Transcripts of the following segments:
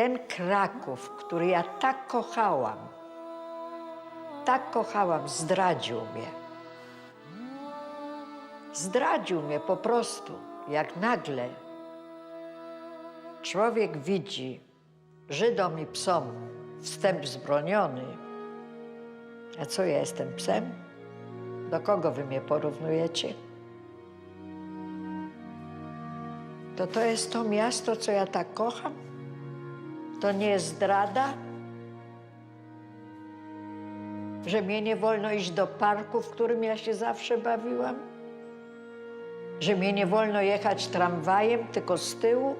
ten Kraków, który ja tak kochałam, tak kochałam, zdradził mnie. Zdradził mnie po prostu, jak nagle człowiek widzi Żydom i psom wstęp zbroniony. A co ja jestem psem? Do kogo wy mnie porównujecie? To to jest to miasto, co ja tak kocham? To nie jest zdrada? Że mnie nie wolno iść do parku, w którym ja się zawsze bawiłam? Że mnie nie wolno jechać tramwajem, tylko z tyłu?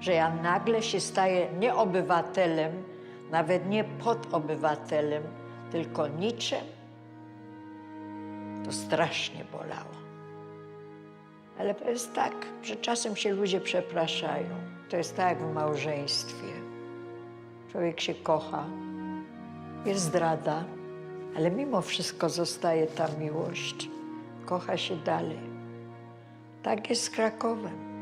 Że ja nagle się staję nie obywatelem, nawet nie podobywatelem, tylko niczym? To strasznie bolało. Ale to jest tak, że czasem się ludzie przepraszają. To jest tak jak w małżeństwie. Człowiek się kocha, jest zdrada, ale mimo wszystko zostaje ta miłość. Kocha się dalej. Tak jest z Krakowem.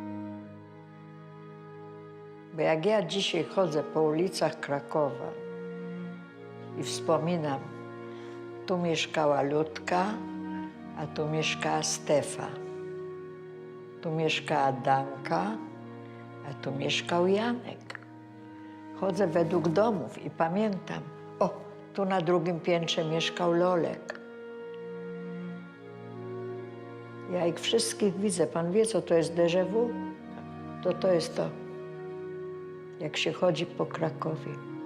Bo jak ja dzisiaj chodzę po ulicach Krakowa i wspominam, tu mieszkała Ludka, a tu mieszkała Stefa. Tu mieszkała Danka, a tu mieszkał Janek. Chodzę według domów i pamiętam, o, tu na drugim piętrze mieszkał Lolek. Ja ich wszystkich widzę. Pan wie, co to jest déjà vu? To to jest to, jak się chodzi po Krakowie.